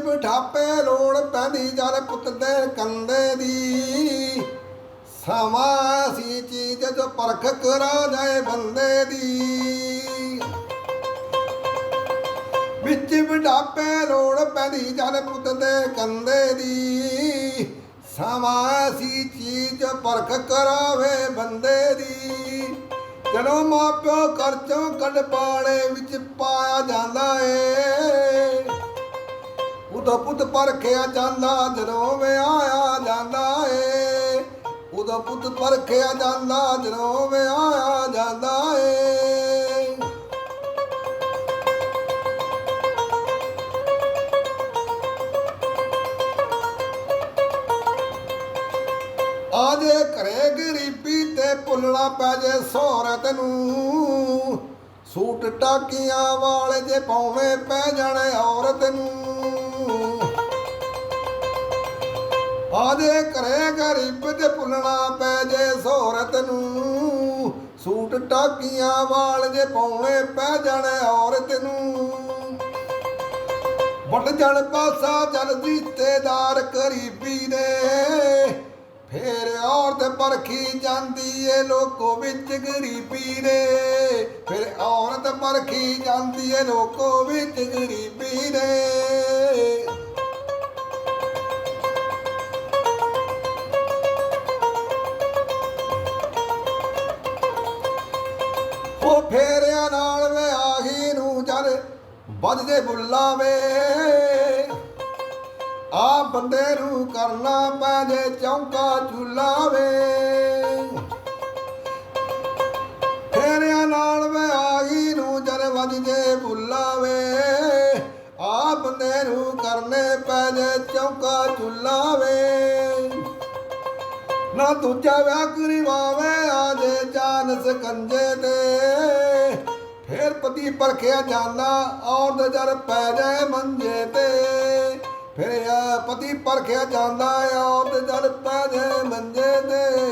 ਬਿਠਾਪੇ ਲੋੜ ਪੈਦੀ ਜਲ ਪੁੱਤ ਦੇ ਕੰਦੇ ਦੀ ਸਮਾਂ ਸੀ ਚੀਜ਼ ਜੋ ਪਰਖ ਕਰਾ ਜਾਏ ਬੰਦੇ ਦੀ। ਵਿੱਚ ਵਡਾਪੇ ਲੋੜ ਪੈਦੀ ਜਲ ਪੁੱਤ ਦੇ ਕੰਦੇ ਦੀ ਸਮਾਂ ਸੀ ਚੀਜ਼ ਪਰਖ ਕਰਾਵੇ ਬੰਦੇ ਦੀ। ਜਦੋਂ ਮਾਪਿਓ ਕਰਚੋਂ ਕੱਢ ਪਾਲੇ ਵਿੱਚ ਪਾਇਆ ਜਾਂਦਾ ਏ ਉਦੋਂ ਪੁੱਤ ਪਰਖਿਆ ਜਾਂਦਾ, ਜਦੋਂ ਆਇਆ ਜਾਂਦਾ ਏ। ਉਦੋਂ ਪੁੱਤ ਪਰਖਿਆ ਜਾਂਦਾ, ਜਦੋਂ ਆਇਆ ਜਾਂਦਾ ਏ। ਆਜੇ ਘਰੇ ਗਰੀਬੀ ਤੇ ਭੁੱਲਣਾ ਪੈ ਜੇ ਸੋਹਰਤ ਨੂੰ। ਸੂਟ ਟਾਕੀਆਂ ਵਾਲੇ ਜੇ ਪਾਵੇਂ ਪੈ ਜਾਣੇ ਔਰਤ ਨੂੰ। ਆਜੇ ਘਰੇ ਗਰੀਬ ਤੇ ਭੁੱਲਣਾ ਪੈ ਜੇ ਸੋਹਰਤ ਨੂੰ। ਸੂਟ ਟਾਕੀਆਂ ਵਾਲ ਜੇ ਪਾਉਣੇ ਪੈ ਜਾਣੇ ਔਰਤ ਨੂੰ। ਵੱਟ ਜਣ ਪਾਸਾ ਜਲਦੀ ਤੇਦਾਰ ਗਰੀਬੀ ਦੇ। ਫੇਰ ਔਰਤ ਪਰਖੀ ਜਾਂਦੀ ਏ ਲੋਕੋ ਵਿੱਚ ਗਰੀਬੀ ਦੇ। ਫਿਰ ਔਰਤ ਪਰਖੀ ਜਾਂਦੀ ਏ ਲੋਕੋ ਵਿੱਚ ਗਰੀਬੀ ਦੇ। ਉਹ ਫੇਰਿਆਂ ਨਾਲ ਵੇ ਵਿਆਹੀ ਨੂੰ ਜਦ ਵੱਜਦੇ ਬੁੱਲਾਵੇ। ਆ ਬੰਦੇ ਨੂੰ ਕਰਨਾ ਪੈ ਜੇ ਚੌਂਕਾ ਵੇ ਫੇਰਿਆਂ ਨਾਲ ਵਿਆਹੀ ਨੂੰ ਜਦ ਵੱਜਦੇ ਬੁੱਲਾਵੇ। ਆ ਬੰਦੇ ਨੂੰ ਕਰਨੇ ਪੈ ਜੇ ਚੌਂਕਾ ਵੇ ਨਾ ਦੂਜਾ ਵਿਆਹ ਕਰੀਵਾਵੇ ਆਜੇ ਜਾਨ ਸਕੰਜੇ ਤੇ। ਫੇਰ ਪਤੀ ਪਰਖਿਆ ਜਾਂਦਾ ਔਰ ਜਰ ਪੈ ਜਾਏ ਮੰਜੇ ਤੇ। ਫਿਰ ਪਤੀ ਪਰਖਿਆ ਜਾਂਦਾ ਔਰ ਜਰ ਪੈ ਜਾਏ ਮੰਜੇ ਤੇ।